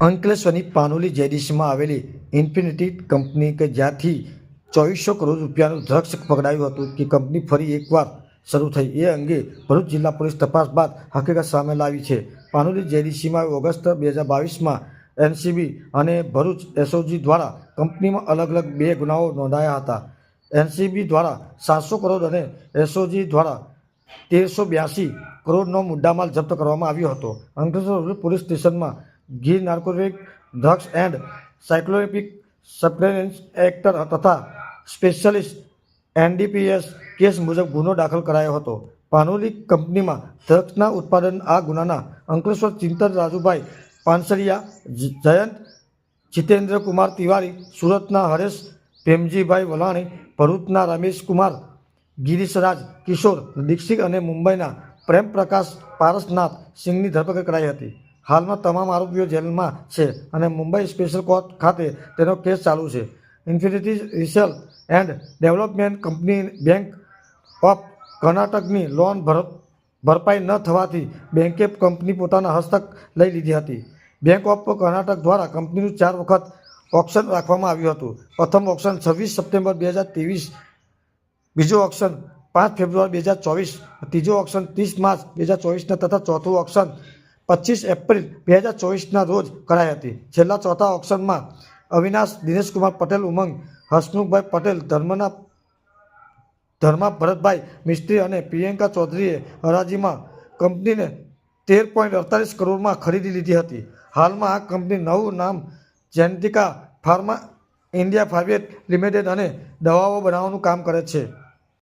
અંકલેશ્વરની પાનોલી જેડીસીમાં આવેલી infinity company કે જ્યાંથી ચોવીસો કરોડ રૂપિયાનું ડ્રગ્સ પકડાયું હતું કે કંપની ફરી એકવાર શરૂ થઈ. એ અંગે ભરૂચ જિલ્લા પોલીસ તપાસ બાદ હકીકત સામે લાવી છે. પાનોલી જેડીસીમાં ઓગસ્ટ બે હજાર બાવીસમાં એનસીબી અને ભરૂચ એસઓજી દ્વારા કંપનીમાં અલગ અલગ બે ગુનાઓ નોંધાયા હતા. એનસીબી દ્વારા સાતસો કરોડ અને એસઓજી દ્વારા તેરસો બ્યાસી કરોડનો મુદ્દામાલ જપ્ત કરવામાં આવ્યો હતો. અંકલેશ્વર પોલીસ સ્ટેશનમાં Gir narcotic drugs and psychotropic substances actor તથા સ્પેશિયલિસ્ટ એનડીપીએસ કેસ મુજબ ગુનો દાખલ કરાયો હતો. પાનોલી કંપનીમાં ડ્રગ્સના ઉત્પાદન આ ગુનાના અંકલેશ્વર ચિંતન રાજુભાઈ પાનસરિયા જયંત જીતેન્દ્ર કુમાર તિવારી, સુરતના હરેશ પ્રેમજીભાઈ વલાણી, ભરૂચના રમેશ કુમાર ગિરીશરાજ કિશોર, દીક્ષિત અને મુંબઈના પ્રેમ પ્રકાશ પારસનાથ સિંહની ધરપકડ કરાઈ હતી. હાલમાં તમામ આરોપીઓ જેલમાં છે અને મુંબઈ સ્પેશિયલ કોર્ટ ખાતે તેનો કેસ ચાલુ છે. Infinity research and development company bank of કર્ણાટકની લોન ભર, ભરપાઈ ન થવાથી બેંકે કંપની પોતાના હસ્તક લઈ લીધી હતી. બેંક ઓફ કર્ણાટક દ્વારા કંપનીનું ચાર વખત ઓપ્શન રાખવામાં આવ્યું હતું. પ્રથમ ઓપ્શન છવ્વીસ સપ્ટેમ્બર બે હજાર ત્રેવીસ, બીજું ઓપ્શન પાંચ ફેબ્રુઆરી બે હજાર ચોવીસ, ત્રીજું ઓપ્શન ત્રીસ માર્ચ બે હજાર ચોવીસના તથા ચોથું ઓપ્શન પચીસ એપ્રિલ બે હજાર ચોવીસના રોજ કરાઈ હતી. છેલ્લા ચોથા ઓપ્શનમાં અવિનાશ દિનેશકુમાર પટેલ ઉમંગ, હસમુખભાઈ પટેલ, ધર્મના ધર્મા ભરતભાઈ મિસ્ત્રી અને પ્રિયંકા ચૌધરીએ હરાજીમાં કંપનીને તેર પોઈન્ટ અડતાલીસ કરોડમાં ખરીદી લીધી હતી. હાલમાં આ કંપની નવું નામ Jentica pharma India private limited અને દવાઓ બનાવવાનું કામ કરે છે.